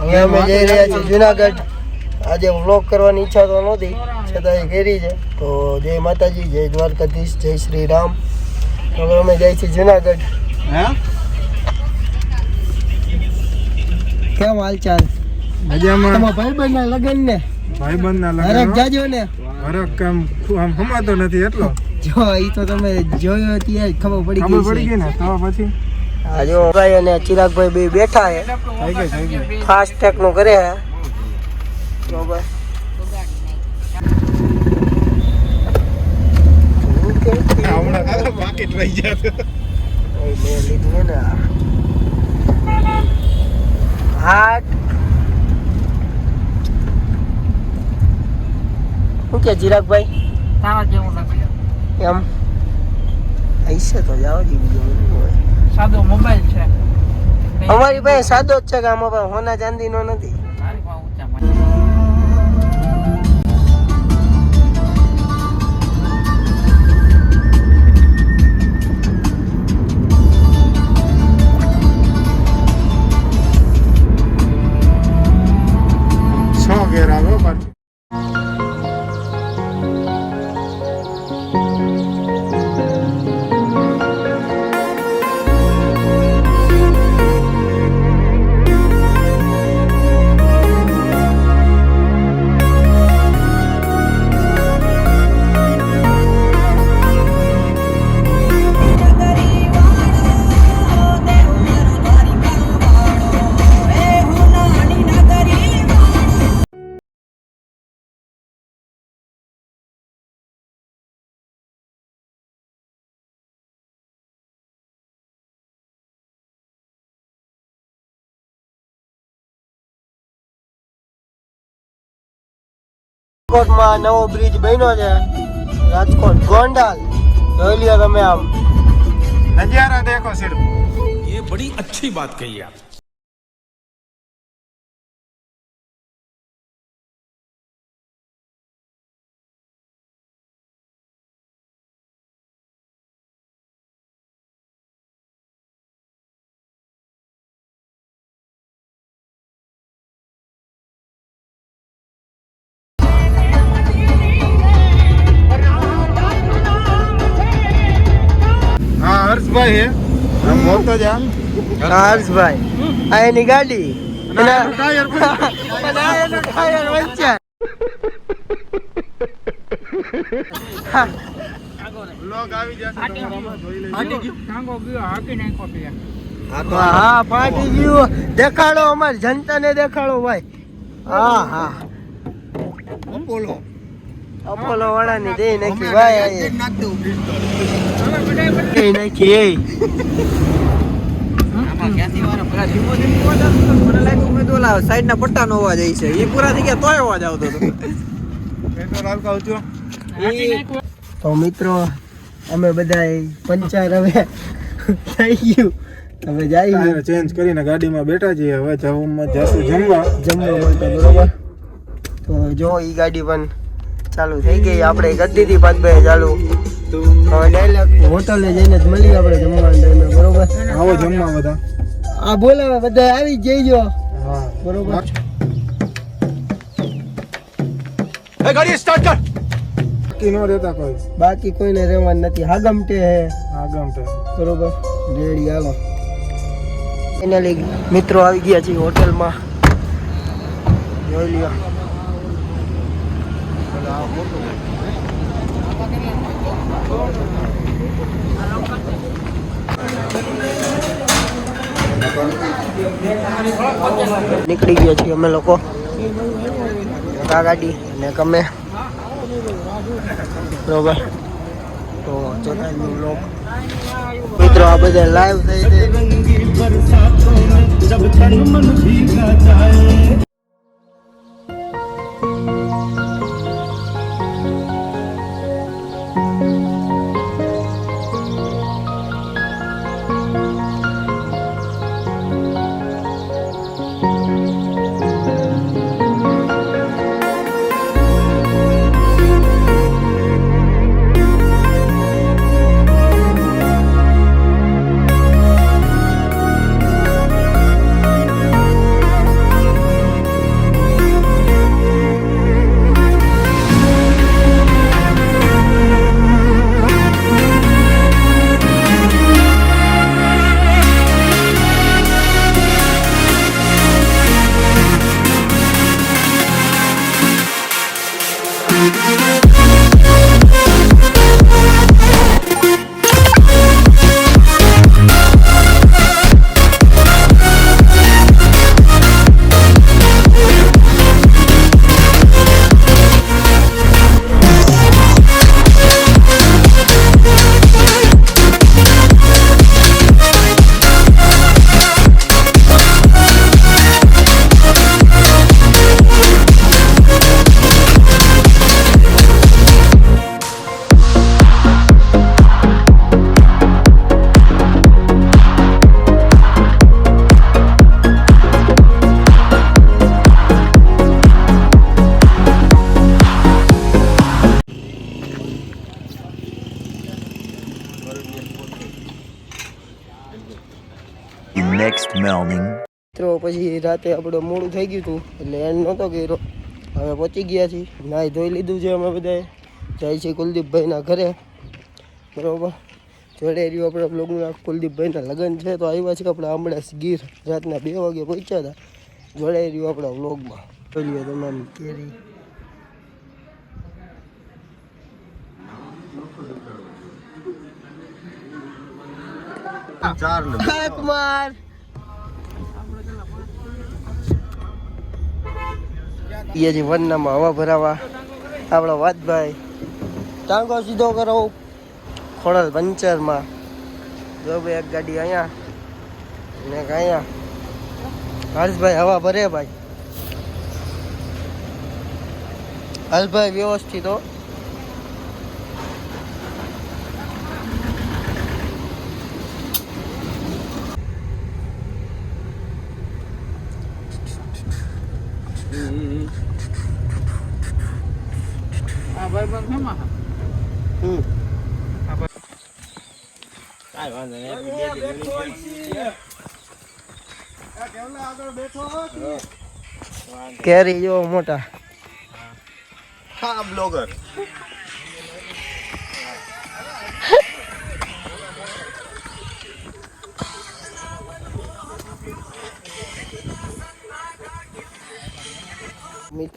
હવે અમે જઈ રહ્યા છીએ જુનાગઢ. આજે વ્લોગ કરવાની ઈચ્છા તો નહોતી છતાં એ કરી છે. તો જય માતાજી જય દ્વારકાધીશ જય શ્રી રામ હવે અમે જઈએ છીએ જુનાગઢ. હે? કેમ હાલચાલ? મજામાં. તમારા ભાઈબંધના લગ્ન ને ભાઈબંધના હરક લગ્ન જાજો ને. હરક કામ આમ હમાતો નથી એટલો? જો એ તો તમે જોયો ત્યારે ખબર પડી ખબર પડી ગઈ ગઈ ને? તો પછી? જો ભાઈ અને ચિરાગભાઈ બે બેઠા છે. ફાસ્ટ ટેકનું કરે છે. બરોબર શું કે ચિરાગભાઈ? તારા જેવું લાગે. એમ. હૈસે તો જાઓ જી બીજું હોય? સાદો મોબાઈલ છે. અમારી પાસે સાદો જ છે કે આમાં હોના હોના ચાંદીનો નથી. રાજકોટમાં નવો બ્રિજ બન્યો છે રાજકોટ ગોંડાલ જોઈ લ્યો તમે આમ નજારા દેખો સિર્ફ ये बड़ी अच्छी बात कही आप હાકી ગયો. ટાંગો ગયો આ એની ગાડી હા પાટી ગયું. દેખાડો અમારી જનતાને દેખાડો ભાઈ. હા હા. બોલો અપોલો વાળાની દે નાખી ભાઈ નાખી એ. સાઈડ ના પટ્ટા નો અવાજ આવી છે. એ પૂરા થઈ ગયા તોય અવાજ આવતો હતો. તો મિત્રો અમે બધા પંચર હવે થઈ ગયું. હવે જઈએ ચેન્જ કરીને ગાડીમાં બેઠા છીએ. હવે જવામાં જશું જમવા. જમવા માટે બરોબર. તો જો ઈ ગાડી પણ ચાલુ થઈ ગઈ. આપણે કરી દીધી પાંચ બે ચાલુ. હવે ડાયરેક્ટ હોટલે જઈને જ મળીએ આપણે જમવાનું ટાઈમે બરોબર? આવો જમવા બધા. આ બોલાવે બધા આવી જઈજો. બરોબર એ ગાડી સ્ટાર્ટ બાકી કોઈ. બાકી કોઈને રહેવાનું નથી. હાગમટે હે. હાગમટે. બરોબર. રેડી આવો ફાઇનલી મિત્રો આવી ગયા છે હોટલમાં. જોઈ લ્યો. Thank you. નીકળી ગયા છીએ અમે લોકો. ગાડી ને ગમે. બરોબર. તો જોતા લોક મિત્રો, આ બધા લાઈવ થઈ છે Thank you. પછી રાતે આપણે મોડું થઈ ગયું હતું એટલે એન્ડ નહોતો કર્યો. હવે પહોંચી ગયા છીએ. નાહી ધોઈ લીધું છે અમે બધાએ. જાય છે કુલદીપભાઈના ઘરે. બરોબર. જોડે રહ્યું આપણે બ્લોગના કુલદીપભાઈના લગ્ન છે તો આવ્યા છે આપણે હમણાં ગીર રાતના બે વાગે પહોંચ્યા હતા. જોડે રહ્યું આપણા બ્લોગમાં જોઈએ તમામ કેરી. ચાર કુમાર એ જે વનનામાં હવા ભરાવા. આપણો વાતભાઈ ટાંગો સીધો કરો. ખોડલ પંચરમાં. જો ભાઈ એક ગાડી અહીંયા ને અહીંયા. હર્ષભાઈ હવા ભરે ભાઈ. હર્ષભાઈ વ્યવસ્થિત હો આ ભાઈબંધ શેમાં છે? હમ કેરી જો મોટા. હા બ્લોગર.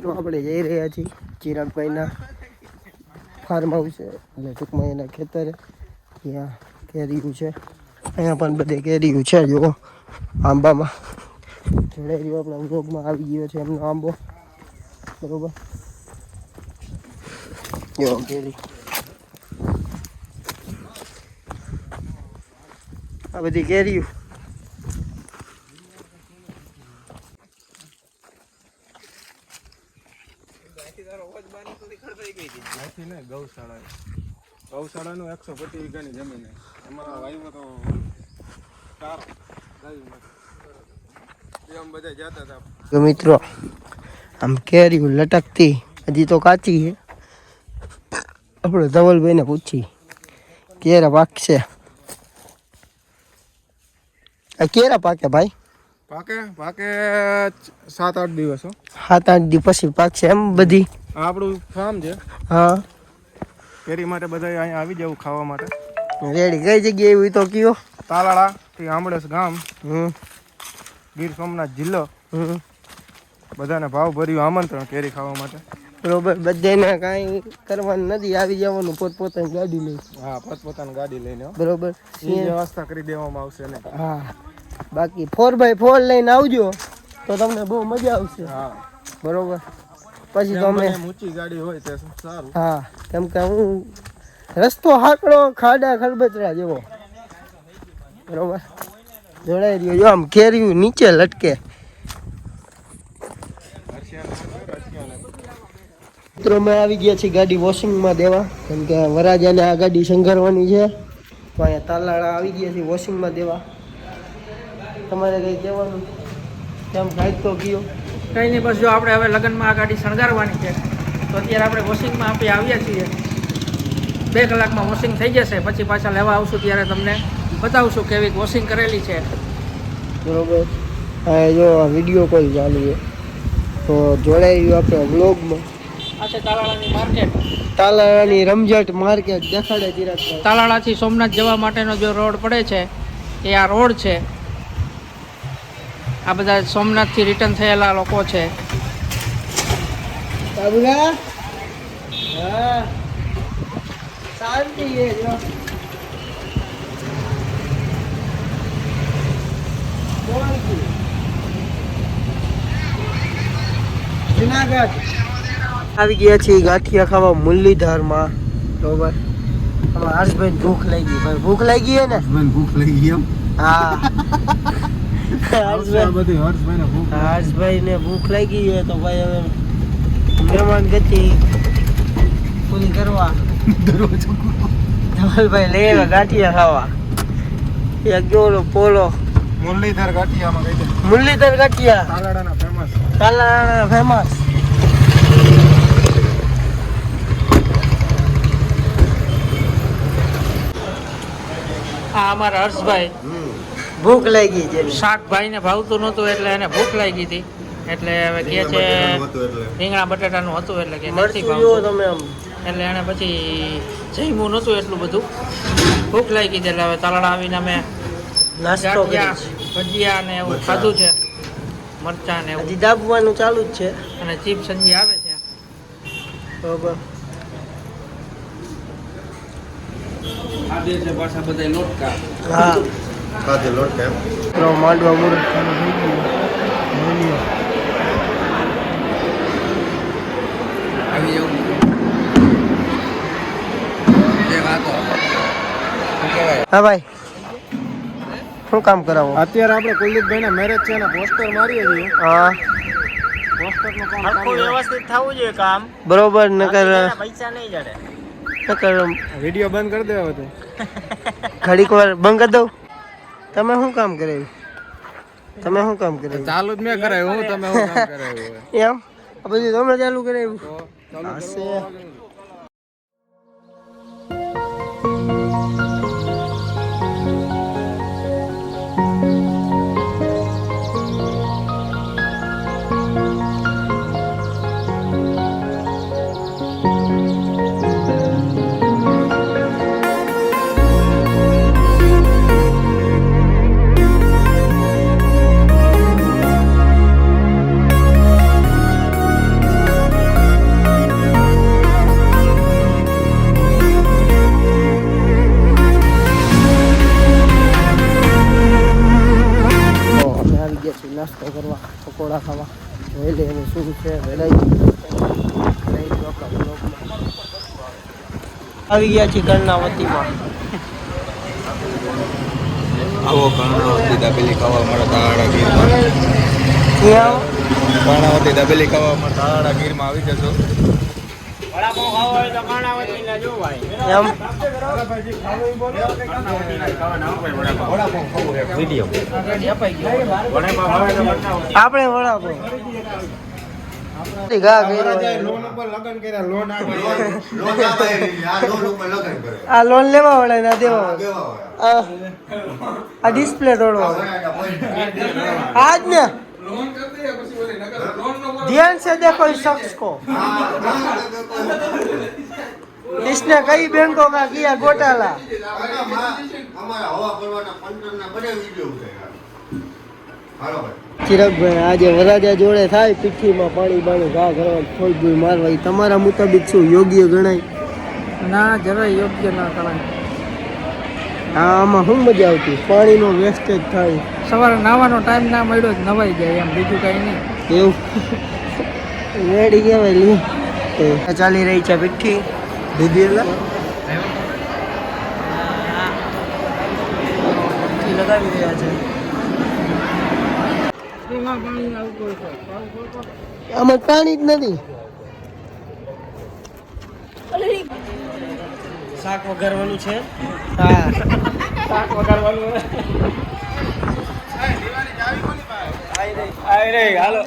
મિત્રો આપણે જઈ રહ્યા છીએ ચિરાગભાઈના ફાર્મ હાઉસ એટલે ટૂંકમાં એના ખેતરે. ત્યાં કેરીયું છે. અહીંયા પણ બધે કેરીયું છે, જુઓ. આંબામાં. જોડાઈ રહ્યો આપણા વ્લોગમાં. આવી ગયો છે એમનો આંબો. બરોબર? જો કેરી. આ બધી કેરીયું ને ગૌશાળા ગૌશાળાનું એકસો પચીસ વીઘાની જમીન એમાં વાયવો તો ચાર ગાયું બધા જતા હતા. તો મિત્રો આમ કેરી લટકતી હજી તો કાચી છે. આપણે ધવલભાઈને પૂછી કેરા પાકશે? આ કેરા પાકે ભાઈ? પાકે પાકે સાત આઠ દિવસ હો. સાત આઠ દિવસ પછી પાકશે એમ બધી? આપણું ફાર્મ છે. હા. કેરી માટે બધા અહીંયા આવી જવું ખાવા માટે. રેડી. કઈ જગ્યાએ એવી તો કયો? તાલાળા થી આંબળેસ ગામ હમ. ગીર સોમનાથ જિલ્લો. હમ. બધાને ભાવ ભર્યું આમંત્રણ કેરી ખાવા માટે. બરોબર. બધાને કાંઈ કરવાનું નથી. આવી જવાનું પોતપોતાની ગાડી લઈ હા પોતપોતાની ગાડી લઈને. બરોબર. વ્યવસ્થા કરી દેવામાં આવશે ને. હા. બાકી ફોર બાય ફોર લઈને આવજો તો તમને બહુ મજા આવશે. હા. બરોબર? પછી તમે ઊંચી ગાડી હોય તે સારું. હા કેમ કે હું રસ્તો હાકડો ખાડા ખરબચરા જેવો. બરોબર? જોડાઈ રહ્યો જો આમ કેર્યું નીચે લટકે. મિત્રો મેં આવી ગયા છીએ ગાડી વોશિંગમાં દેવા. કેમ કે વરાજાને આ ગાડી શંગારવાની છે. તો અહીંયા તાલાળા આવી ગયા છે વોશિંગમાં દેવા. તમારે કંઈ કહેવાનું? કેમ કાંઈક તો કયો કંઈ નહીં બસ જો આપણે હવે લગ્નમાં આ ગાડી શણગારવાની છે. તો અત્યારે આપણે વોશિંગમાં આપી આવ્યા છીએ. બે કલાકમાં વોશિંગ થઈ જશે. પછી પાછા લેવા આવશું ત્યારે તમને બતાવશું કેવી વોશિંગ કરેલી છે. બરોબર. હા જો વીડિયો કોલ ચાલુ છે. તો જોડાઈ આપણે વ્લોગમાં આ છે તાલાળાની માર્કેટ તાલાળાની રમઝટ માર્કેટ દેખાડે ચિરાગભાઈ તાલાળાથી સોમનાથ જવા માટેનો જે રોડ પડે છે એ આ રોડ છે. આ બધા સોમનાથથી રિટર્ન થયેલા લોકો છે. છે આવી ગયા છીએ ગાંઠિયા ખાવા મુરલીધરમાં. બરોબર આમાં હર્ષભાઈ ભૂખ લાગી. ભાઈ ભૂખ લાગી હે ને? ભૂખ લાગી એમ? હા. હર્ષભાઈ ને ભૂખ લાગી. હોય તો ભાઈ હવે મહેમાન ગતિ પૂરી કરવા. ધવલભાઈ લઈ આવ્યા ગાંઠિયા ખાવા. એક ગયો પોલો. મુરલીધર ગાંઠિયામાં દે. મુરલીધર ગાંઠિયા. તાલાડાના ફેમસ કાલા ફેમસ આ અમારા હર્ષભાઈ. ભૂખ લાગી છે શાકભાઈને ભાવતું નહોતું એટલે એને ભૂખ લાગી હતી. એટલે હવે કે છે રીંગણા બટાટાનું હતું એટલે કે નથી મરચું ભાવતું. તમે એટલે એને પછી જમ્યું નહોતું એટલું બધું. ભૂખ લાગી હતી એટલે હવે તલાડા આવીને અમે ભજીયા ને એવું ખાધું છે. મરચાં ને એવું. હજી દાબવાનું ચાલુ જ છે. અને ચીપ સંજી આવે છે. બરોબર. હા. તો માંડવા મુહૂર્ત ચાલુ થઈ ગયું. બોલીએ. હા ભાઈ. શું કામ કરાવો? અત્યારે આપણે કુલદીપભાઈ ના મેરેજ છે પોસ્ટર મારીએ છીએ. હા. પોસ્ટરનું કામ આખું વ્યવસ્થિત થવું જોઈએ કામ. બરોબર નકર પૈસા નહીં જડે. નકર વીડિયો બંધ કરી દેવા તો. ઘડીક વાર બંધ કરી દઉં. તમે શું કામ કરાવ્યું તમે શું કામ કરાવ્યું ચાલુ જ મેં કરાયું હું તમે શું કામ કરાયું? એમ? આ બધું તમે ચાલુ કરાવ્યું હશે. પકોડા ખાવા. જોઈ લે એનું શું છે આવી ગયા છીએ કર્ણાવતીમાં આવો કર્ણાવતી દાબેલી ખાવા અમારા તાળા ગીરમાં. કર્ણાવતી દાબેલી ખાવા મળે તાળા ગીરમાં આવી જશો. આપણે લોન આ લોન લેવા વાળા ના દેવા આ આ ડિસ્પ્લે તોડવા. આજ ને? ध्यान से देखो इस शख्स को इसने कई बैंकों का किया घोटाला ચિરાગભાઈ આજે વરાજા જોડે થાય પીઠીમાં પાણી બાણી ઘા કરવા થોડી ભૂઈ મારવા ઈ તમારા મુતાબિક શું યોગ્ય ગણાય ના જરાય યોગ્ય ના કરાય આ આમાં શું મજા આવતી? પાણીનો વેસ્ટેજ થાય. સવારે નાવાનો ટાઈમ ના મળ્યો જ નવાઈ જાય એમ બીજું કઈ નહીં. એવું? રેડી કહેવાય લી. ચાલી રહી છે પીઠી દીદી લગાવી રહ્યા છે. આમાં પાણી જ નથી. શાક વઘારવાનું છે? હા. શાક વગાડવાનું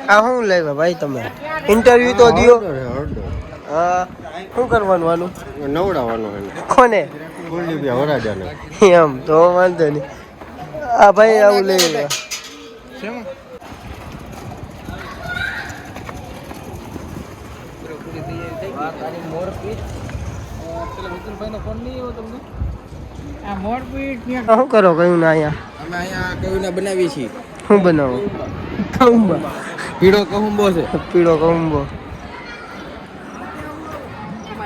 આ શું લેવા ભાઈ તમે? ઇન્ટરવ્યુ તો દિયો. હા શું કરવાનું આનું? નવડાવવાનો એને કોને? કુલદીપ વરાજાને. એમ તો વાંધો નહીં. આ ભાઈ આવું લઈ લે. આ મોરપીટ. શું કરો કયું ના અહીંયા અમે અહીંયા કવિના બનાવીએ છીએ શું બનાવો કઉંબા પીળો કહુંબો છે પીળો કઉંબો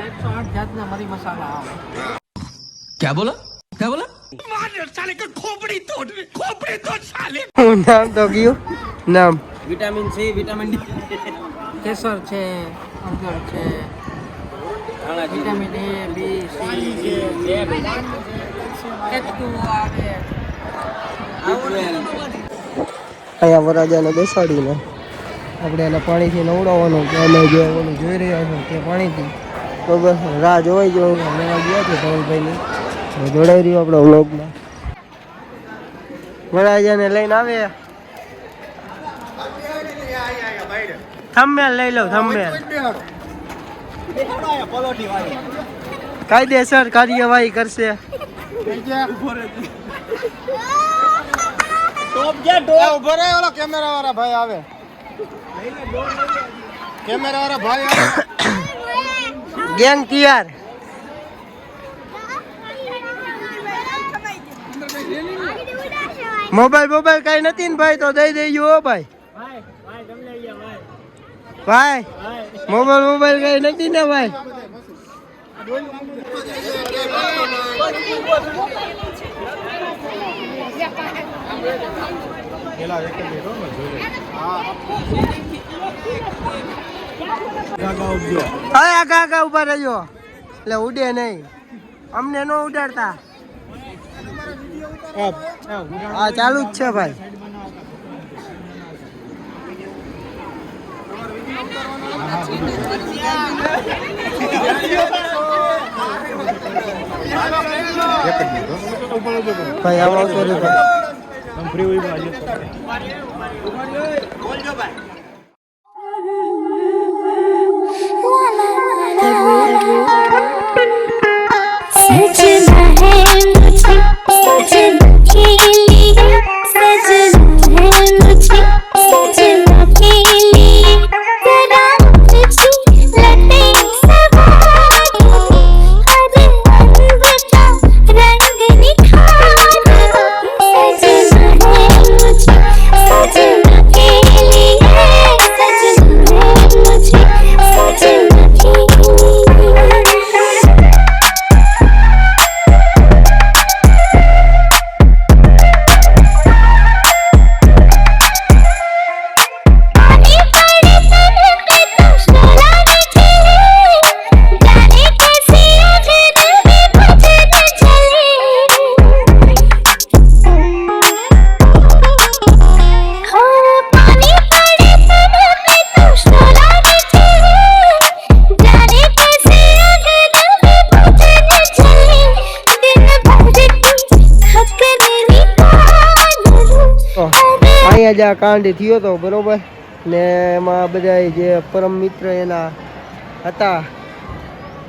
એકસો આઠ જાતના મરી મસાલા આવે क्या बोला क्या बोला હું નામ તો ગયું નામ વિટામિન સી વિટામિન ડી કેસર છે હળદર છે vitamin A B C H two આવે અહીંયા વરાજાને બેસાડીને આપણે એને પાણીથી નવડાવવાનું કે અમે જે ઓલું જોઈ રહ્યા છો તે પાણીથી. બરોબર રાહ જોવાઈ જો લેવા ગયા છે ધવલભાઈની. જોડાઈ રહ્યું આપણો વ્લોગમાં. વરાજાને લઈને આવે થંબમેલ લઈ લો થંબમેલ કાયદેસર કાર્યવાહી કરશે. ઊભો રહે ઓલો કેમેરા વાળા ભાઈ આવે કેમેરા વાળા ભાઈ આવે ગેંગ તૈયાર મોબાઈલ મોબાઈલ કઈ નથી ને ભાઈ તો દઈ હો ભાઈ. ભાઈ મોબાઈલ મોબાઈલ કઈ નથી ને ભાઈ. આગા આગા ઊભા રહેજો એટલે ઉડે નહીં અમને ન ઉડાડતા હા ચાલુ જ છે ભાઈ ભાઈ આવો આવતો રે ભાઈ सजना है मुझे सजना के लिए सजना है मुझे અહીંયા જ કાંડ થયો હતો બરોબર? ને એમાં બધા જે પરમ મિત્ર એના હતા,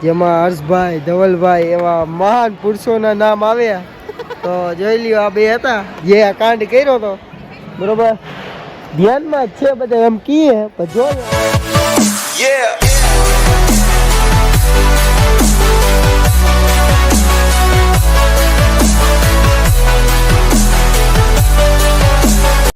જેમાં હર્ષભાઈ, ધવલભાઈ એવા મહાન પુરુષોના નામ આવ્યા. તો જોઈ લ્યો આ બે હતા, જે આ કાંડ કર્યો હતો બરોબર? ધ્યાનમાં જ છે બધા, એમ કીએ પણ જો Yeah.